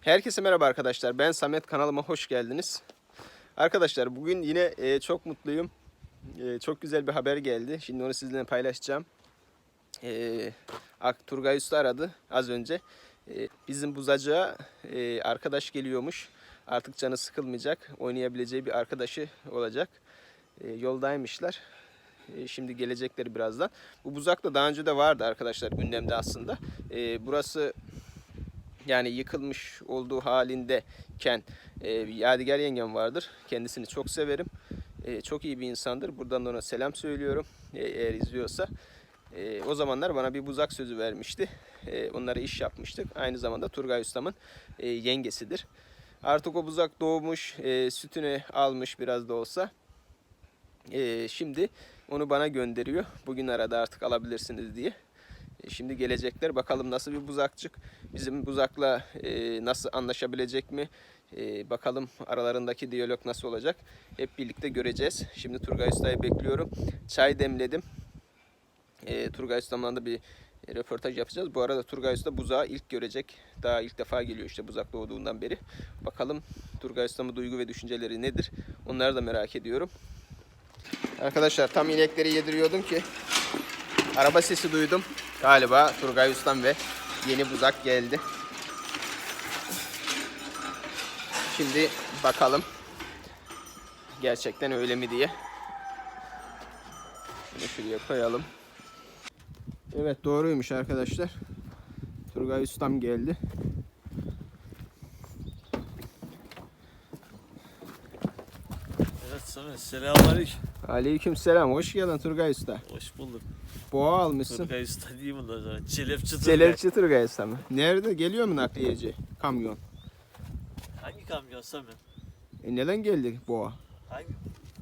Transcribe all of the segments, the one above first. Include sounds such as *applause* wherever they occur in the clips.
Herkese merhaba arkadaşlar. Ben Samet kanalıma hoş geldiniz. Arkadaşlar bugün yine e, çok mutluyum. E, çok güzel bir haber geldi. Şimdi onu sizinle paylaşacağım. E, Turgay Usta aradı az önce. E, bizim buzacığa e, arkadaş geliyormuş. Artık canı sıkılmayacak. Oynayabileceği bir arkadaşı olacak. E, yoldaymışlar. E, şimdi gelecekleri birazdan. Bu buzak da daha önce de vardı arkadaşlar gündemde aslında. E, burası yani yıkılmış olduğu halindeyken e, Yadigar yengem vardır. Kendisini çok severim. E, çok iyi bir insandır. Buradan da ona selam söylüyorum. E, eğer izliyorsa. E, o zamanlar bana bir buzak sözü vermişti. E, onlara iş yapmıştık. Aynı zamanda Turgay Ustam'ın e, yengesidir. Artık o buzak doğmuş, e, sütünü almış biraz da olsa. E, şimdi onu bana gönderiyor. Bugün arada artık alabilirsiniz diye. Şimdi gelecekler. Bakalım nasıl bir buzakçık. Bizim buzakla e, nasıl anlaşabilecek mi? E, bakalım aralarındaki diyalog nasıl olacak? Hep birlikte göreceğiz. Şimdi Turgay Usta'yı bekliyorum. Çay demledim. E, Turgay Usta'mla da bir e, röportaj yapacağız. Bu arada Turgay Usta buzağı ilk görecek. Daha ilk defa geliyor işte buzak doğduğundan beri. Bakalım Turgay Usta'mın duygu ve düşünceleri nedir? Onları da merak ediyorum. Arkadaşlar tam inekleri yediriyordum ki araba sesi duydum. Galiba Turgay Ustam ve yeni buzak geldi. Şimdi bakalım gerçekten öyle mi diye. Bunu şuraya koyalım. Evet doğruymuş arkadaşlar. Turgay Ustam geldi. Evet Samet selamünaleyküm. Aleyküm selam. Hoş geldin Turgay Usta. Hoş bulduk. Boğa almışsın. Turgay Usta değil mi bunlar sana? Çelepçi Turgay. Selepçi Turgay Usta mı? Nerede? Geliyor mu nakliyeci? Kamyon. Hangi kamyon Samet? E neden geldi boğa? Hangi?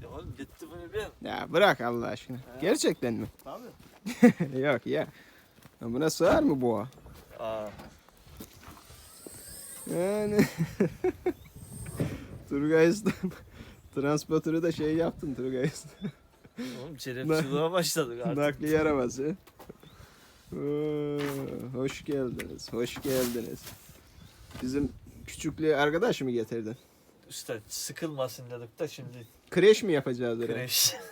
Ya oğlum gitti bunu ben. Ya bırak Allah aşkına. Gerçekten mi? Tabii. *laughs* Yok ya. Ya Buna sığar mı boğa? Aa, Yani. *laughs* Turgay Usta. *laughs* Transportörü de şey yaptın Turgay Usta. Oğlum çelepçiliğe başladık artık. Nakliye arabası. Oo, hoş geldiniz. Hoş geldiniz. Bizim küçüklüğü arkadaş mı getirdin? Usta sıkılmasın dedik de şimdi Kreş mi yapacağız oraya? kreş. *laughs*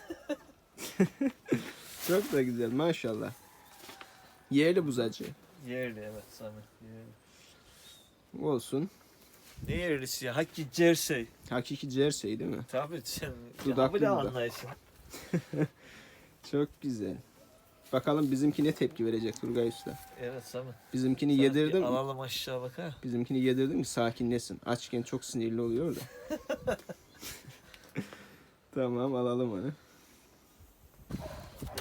*laughs* Çok da güzel maşallah. Yerli buzacı. Yerli evet. Yerli. Olsun. Ne yerlisi ya? Hakki Cersei. Hakiki Jersey değil mi? Tabii sen. Dudaklı ya, dudak. anlaysın. *laughs* Çok güzel. Bakalım bizimki ne tepki verecek Turgay Usta. Evet Samet. Bizimkini Samet, bir yedirdim. Alalım aşağı bak ha. Bizimkini yedirdim ki sakinlesin. Açken çok sinirli oluyor da. *laughs* tamam alalım onu.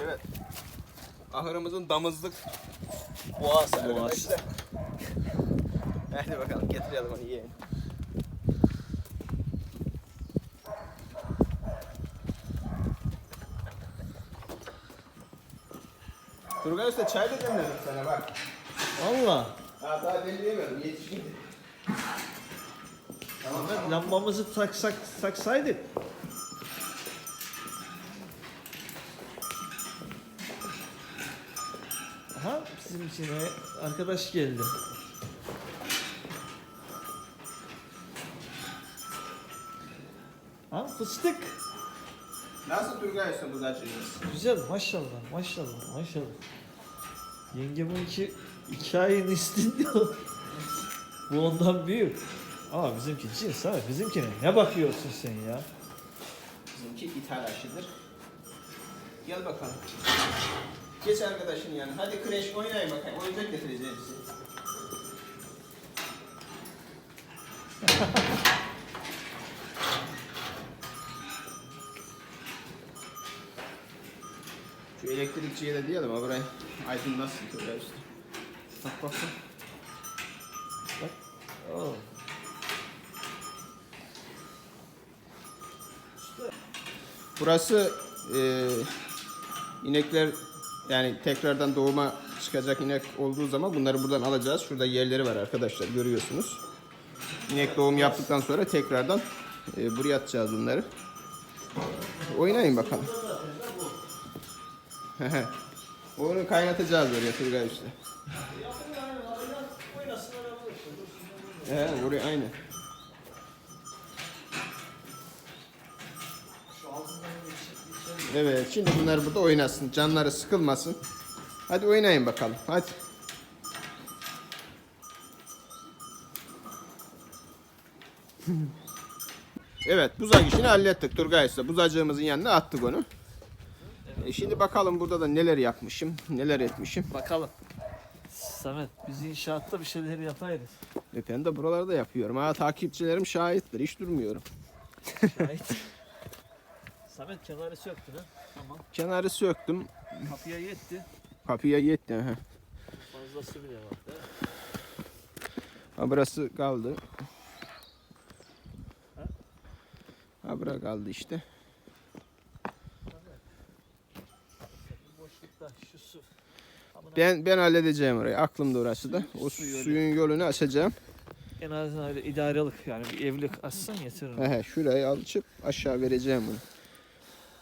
Evet. Ahırımızın damızlık boğası Boğası. arkadaşlar. Hadi bakalım getirelim onu yiyelim. Turgay Usta çay da demledim sana bak. Allah. Ha daha demleyemedim yetişkin. Samet lambamızı taksak taksaydık. Aha bizim içine arkadaş geldi. Ha fıstık. Nasıl Turgay Usta bu zacıyız? Güzel maşallah maşallah maşallah. Yengemin iki, iki ayın istindi. *laughs* Bu ondan büyük. Ama bizimki cins abi bizimkine ne bakıyorsun sen ya? Bizimki ithal aşıdır. Gel bakalım. Geç arkadaşın yanına. Hadi kreş oynayın bakayım. Oyuncak getireceğim size. *laughs* elektrikçiye de diyelim burayı aydınlatsın Turgay Usta. Bak bak bak. Oo. Burası e, inekler yani tekrardan doğuma çıkacak inek olduğu zaman bunları buradan alacağız. Şurada yerleri var arkadaşlar görüyorsunuz. İnek doğum yaptıktan sonra tekrardan e, buraya atacağız bunları. Oynayın bakalım. *laughs* Onu kaynatacağız oraya Turgay Usta. He oraya aynı. Evet şimdi bunlar burada oynasın. Canları sıkılmasın. Hadi oynayın bakalım. Hadi. *laughs* Evet buzak işini hallettik Turgay Usta. Buzacığımızın yanına attık onu. E şimdi bakalım burada da neler yapmışım, neler etmişim. Bakalım. Samet biz inşaatta bir şeyler yapayız. E ben de buralarda yapıyorum. Ha takipçilerim şahittir. Hiç durmuyorum. Şahit. Samet kenarı söktün ha. Tamam. Kenarı söktüm. Kapıya yetti. Kapıya yetti. Ha. Fazlası bile var. değil mi? Ha burası kaldı. Ha? Ha bura kaldı işte. Boşlukta şu su. Ben ben halledeceğim orayı. Aklımda orası da. O Suyu suyun yolunu açacağım. En azından öyle idarelik yani bir evlilik açsan. He he şurayı açıp aşağı vereceğim bunu.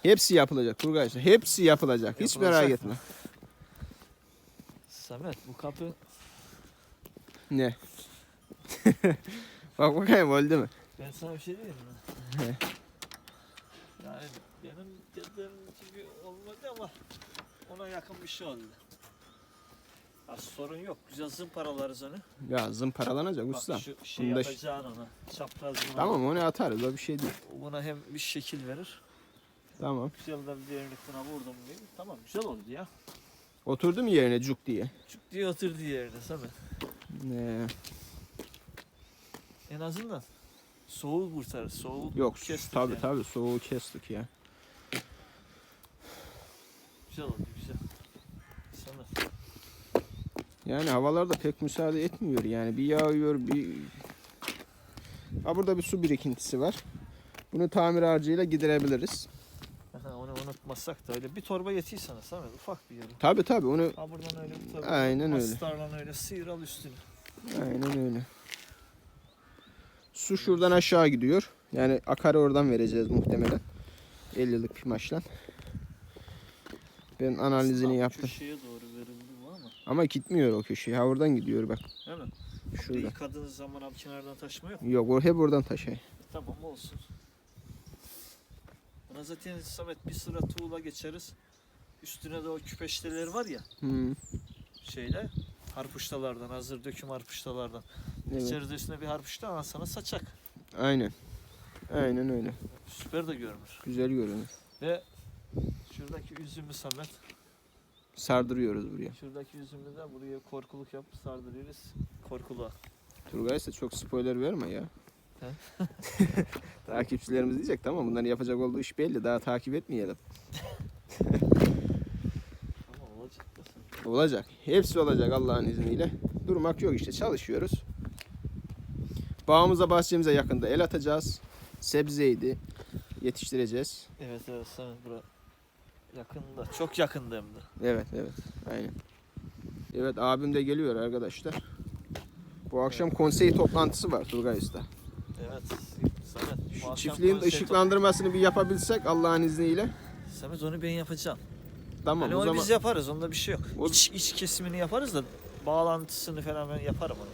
Hepsi yapılacak Usta. Hepsi yapılacak. Hiç Yapılacak merak mı? etme. Samet bu kapı Ne? *laughs* Bak bakayım oldu mu? ben sana bir şey diyeyim mi? Yani benim dediğim gibi olmadı ama ona yakın bir şey oldu. Ha, sorun yok. Güzel zımparalarız onu. Ya zımparalanacak Bak usta. şu şey Bunda yapacaksın ona. Çaprazını. Tamam onu atarız o bir şey değil. Buna hem bir şekil verir. Tamam. Güzel de bir derinlik buna vurdum gibi. Tamam güzel oldu ya. Oturdu mu yerine cuk diye? Çık diye oturdu yerine Samet. Ne? En azından soğuğu kurtarır. Soğuğu Yok kestik tabi yani. tabi soğuğu kestik ya. Güzel oldu güzel. Samet. Yani havalar da pek müsaade etmiyor yani. Bir yağıyor bir... Ha burada bir su birikintisi var. Bunu tamir harcıyla giderebiliriz. Aha, onu unutmazsak da öyle bir torba yetiyor sana Samet ufak bir yeri. Tabi tabi onu Ha buradan öyle bir torba. Aynen öyle. Astarla öyle sıyır al üstünü. aynen öyle. Su şuradan aşağı gidiyor. Yani akarı oradan vereceğiz muhtemelen. 50'lik pimaşla. Ben analizini yaptım. Köşeye doğru verildi ama. Gitmiyor o köşeye. Ha oradan gidiyor bak. Değil mi? Şurada. Yıkadığınız zaman abi kenardan taşma yok. Yok o hep oradan taşıyor. Tamam olsun. Buna zaten Samet bir sıra tuğla geçeriz. Üstüne de o küpeşteler var ya Hmm. şeyle harpuştalardan hazır döküm harpuştalardan. Evet. İçeride üstüne bir harpuşta ama sana saçak. Aynen. Aynen öyle. Süper de görünür. Güzel görünüyor. Ve şuradaki üzümü Samet. Sardırıyoruz buraya. Şuradaki üzümü de buraya korkuluk yapıp sardırıyoruz. Korkuluğa. Turgay ise çok spoiler verme ya. *laughs* Takipçilerimiz diyecek tamam bunların yapacak olduğu iş belli. Daha takip etmeyelim. *laughs* Ama olacak. Olacak. Hepsi olacak Allah'ın izniyle. Durmak yok işte çalışıyoruz. Bağımıza bahçemize yakında el atacağız. Sebzeydi. Yetiştireceğiz. Evet evet Samet bura yakında. Çok yakında hem de. Evet evet. Aynen. Evet abim de geliyor arkadaşlar. Bu akşam konsey toplantısı var Turgay Usta. Evet Samet. bu Şu akşam çiftliğin ışıklandırmasını bir yapabilsek Allah'ın izniyle. top- Samet onu ben yapacağım. Tamam Hani o onu zaman. biz yaparız onda bir şey yok. O- İç, iç kesimini yaparız da bağlantısını falan ben yaparım onu.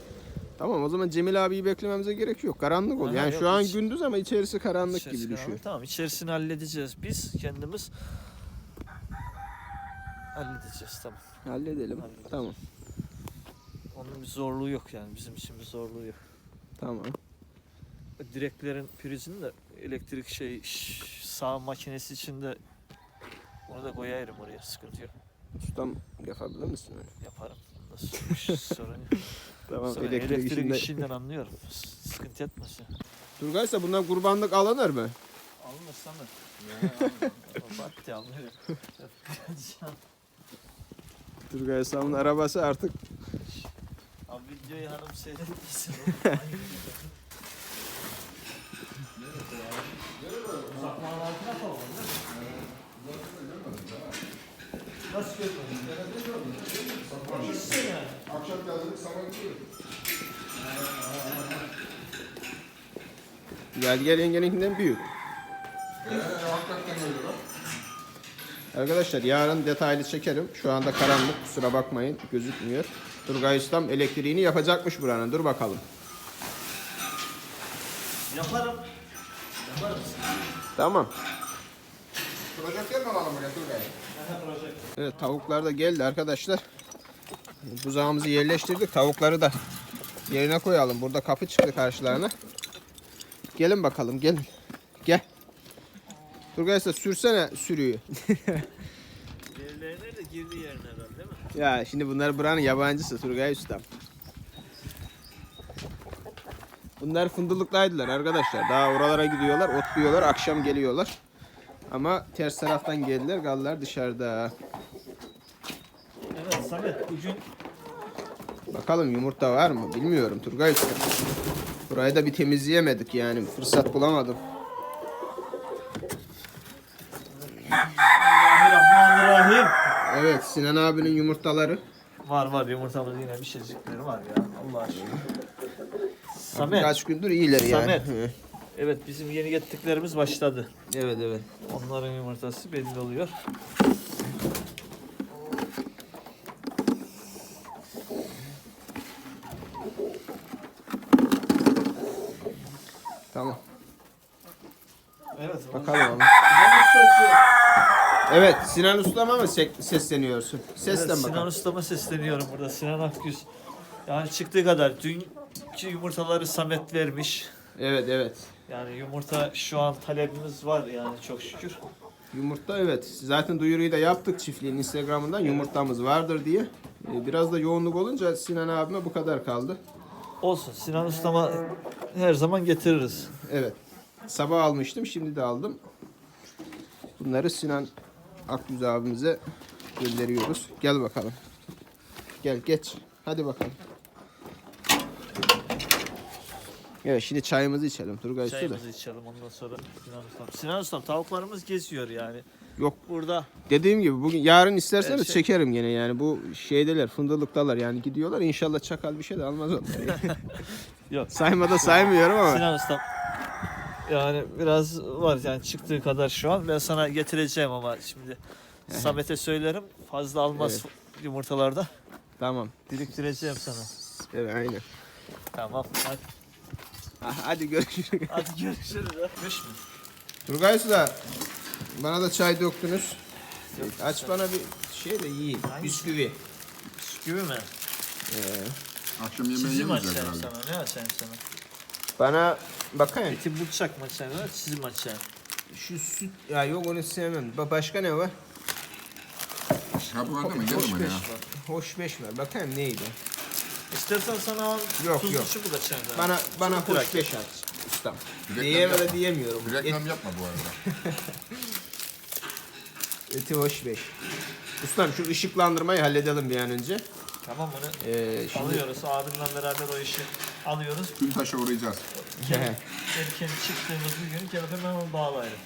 Tamam o zaman Cemil abiyi beklememize gerek yok. Karanlık ol. Aha, Yani yok, şu an hiç- gündüz ama içerisi karanlık İçerisini gibi düşüyor. alalım. Tamam içerisini halledeceğiz biz kendimiz. Halledeceğiz tamam. Halledelim. Halledelim. Tamam. Onun bir zorluğu yok yani bizim için bir zorluğu yok. Tamam. Direklerin prizini de elektrik şey sağ makinesi içinde onu da koyarım oraya sıkıntı yok. Ustam yapabilir misin öyle? Yaparım. Nasıl sorun yok. *laughs* Tamam Sonra elektrik, elektrik, işinde. işinden anlıyorum. Sıkıntı etmesin. Turgay ise bundan kurbanlık alınır mı? Alınırsa mı? Ya Battı alınır. *laughs* Turgay Sam'ın arabası artık Abi videoyu hanım falan Nasıl görmedin? Yani? Akşam geldik sabah Gel gel yengeninkinden büyük. Arkadaşlar yarın detaylı çekerim. Şu anda karanlık kusura bakmayın gözükmüyor. Turgay Ustam elektriğini yapacakmış buranın. Dur bakalım. Yaparım. Yaparız. Tamam. Projektör mü alalım buraya Turgay? Evet tavuklar da geldi arkadaşlar. Buzağımızı yerleştirdik. Tavukları da yerine koyalım. Burada kapı çıktı karşılarına. Gelin bakalım gelin. Gel. Turgay Usta sürsene sürüyü. Yerlerine de girdi yerine herhalde değil mi? ya şimdi bunlar buranın yabancısı Turgay Usta. Bunlar fındıklıklaydılar arkadaşlar. Daha oralara gidiyorlar, otluyorlar, akşam geliyorlar. Ama ters taraftan geldiler, gallar dışarıda. Evet Samet bugün Bakalım yumurta var mı? Bilmiyorum Turgay Usta. Burayı da bir temizleyemedik yani. Fırsat bulamadım. Bismillahirrahmanirrahim. Evet Sinan abinin yumurtaları. Var var yumurtamız yine bir şeycikleri var ya Allah aşkına. Samet. Kaç gündür iyiler yani. Samet. Evet bizim yeni getirdiklerimiz başladı. Evet evet. Onların yumurtası belli oluyor. Tamam. Evet. Bakalım abi. Evet Sinan Usta'ma mı sesleniyorsun? Seslen Evet, Sinan. Usta'ma sesleniyorum burada. Sinan Akgüz. Yani çıktığı kadar. Dünkü yumurtaları Samet vermiş. Evet evet. Yani yumurta şu an talebimiz var yani çok şükür. Yumurta evet. Zaten duyuruyu da yaptık çiftliğin Instagram'ından yumurtamız vardır diye. Ee, Biraz da yoğunluk olunca Sinan abime bu kadar kaldı. Olsun Sinan Usta'ma her zaman getiririz. Evet. Sabah almıştım, şimdi de aldım. Bunları Sinan Akgüz abimize gönderiyoruz. Gel bakalım. Gel geç. Hadi bakalım. Evet şimdi çayımızı içelim Turgay Usta da. Çayımızı içelim ondan sonra Sinan Ustam. Sinan Ustam tavuklarımız geziyor yani. Yok Burada dediğim gibi bugün yarın isterseniz şey- çekerim gene yani bu şeydeler fındıklıktalar yani gidiyorlar inşallah çakal bir şey de almaz onlar. *laughs* *laughs* Yok. Saymada saymıyorum ama. Sinan Ustam yani biraz var yani çıktığı kadar şu an ben sana getireceğim ama şimdi Samet'e söylerim fazla almaz yumurtalarda. Tamam. Biriktireceğim sana. Evet aynen. Tamam hadi, Ah, Hadi görüşürüz. *laughs* hadi görüşürüz. Öpmüş mü? Turgay Usta bana da çay döktünüz. Yok, Aç bana bir şey de yiyeyim. Bisküvi. Bisküvi mi? Ee, Akşam yemeği Çizim yemeyeceğiz açayım herhalde. sana. Ne açayım sana? bana bakayım. Eti bıçak açayım? ha, Çizim açayım. Şu süt ya yok onu sevmem. Ba- başka ne var? Ha bu arada mı? Gel Hoş beş ya? var. Hoş beş var. Bakayım neydi? İstersen sana Yok, tuzlu yok. çubuk açayım. sana. Bana bana Çubuk hoş bırak. beş aç. Ustam. Reklam de yapma. diyemiyorum. Bir reklam yapma bu arada. Et, *laughs* eti hoş beş. Ustam şu ışıklandırmayı halledelim bir an önce. Tamam bunu Ee, şimdi... alıyoruz. Abimle beraber o işi alıyoruz. Gültaş'a uğrayacağız. Erken çıktığımız bir gün gelip hemen onu bağlayalım.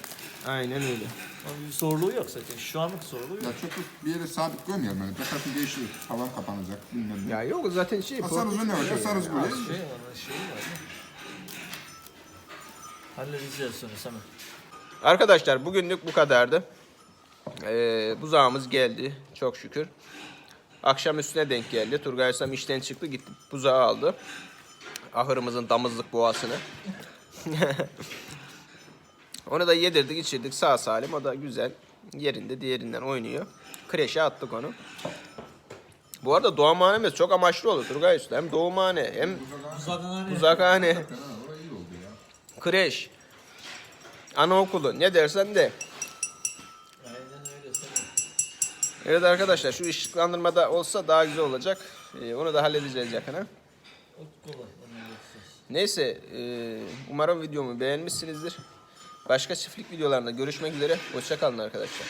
Aynen öyle. Onun bir zorluğu yok zaten. Şu anlık zorluğu Ya yok. çok bir yere sabit koymayalım yani. Bakarsın değişiyor. Tavan kapanacak. Bilmem ne. Ya yok zaten şey. Asarız mı ne var? Asarız Az böyle. şey var, şey var. Halledeceğiz sonra Samet. Arkadaşlar bugünlük bu kadardı. Ee, buzağımız geldi çok şükür. Akşam üstüne denk geldi. Turgay Ustam işten çıktı gitti buzağı aldı. Ahırımızın damızlık boğasını. *laughs* onu da yedirdik içirdik sağ salim. O da güzel yerinde diğerinden oynuyor. Kreşe attık onu. Bu arada doğumhanemiz çok amaçlı oldu Turgay Usta. Hem doğumhane hem Uzakhane. uzakhane, Ha, orası iyi oldu ya. kreş, anaokulu ne dersen de. Evet arkadaşlar şu ışıklandırmada olsa daha güzel olacak. Ee, onu da halledeceğiz yakına. Çok kolay. onu halledeceğiz. Neyse e, umarım videomu beğenmişsinizdir. Başka çiftlik videolarında görüşmek üzere. Hoşçakalın arkadaşlar.